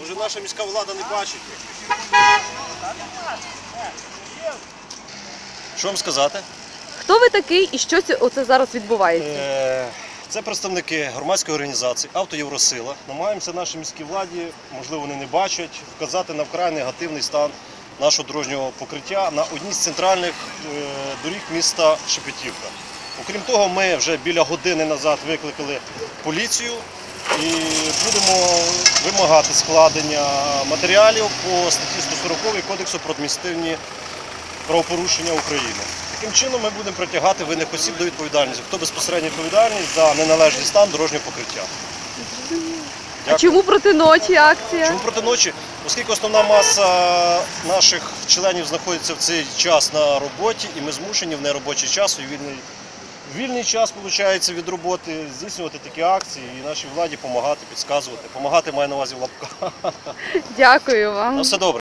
Може наша міська влада не бачить? Що вам сказати? Хто ви такий і що це оце зараз відбувається? Е, Це представники громадської організації «Автоєвросила». Намагаємося нашій міській владі, можливо, вони не бачать, вказати на вкрай негативний стан нашого дорожнього покриття на одній з центральних е, доріг міста Шепетівка. Окрім того, ми вже біля години назад викликали поліцію і будемо вимагати складення матеріалів по статті 140 Кодексу про адміністративні правопорушення України. Таким чином ми будемо притягати винних осіб до відповідальності. Хто безпосередньо відповідальний за неналежний стан дорожнього покриття. А чому проти ночі акція? Чому проти ночі? Оскільки основна маса наших членів знаходиться в цей час на роботі, і ми змушені в неробочий час, у вільний, вільний час виходить, від роботи, здійснювати такі акції і нашій владі допомагати, підказувати. Помагати має на увазі в лапках. Дякую вам. На все добре.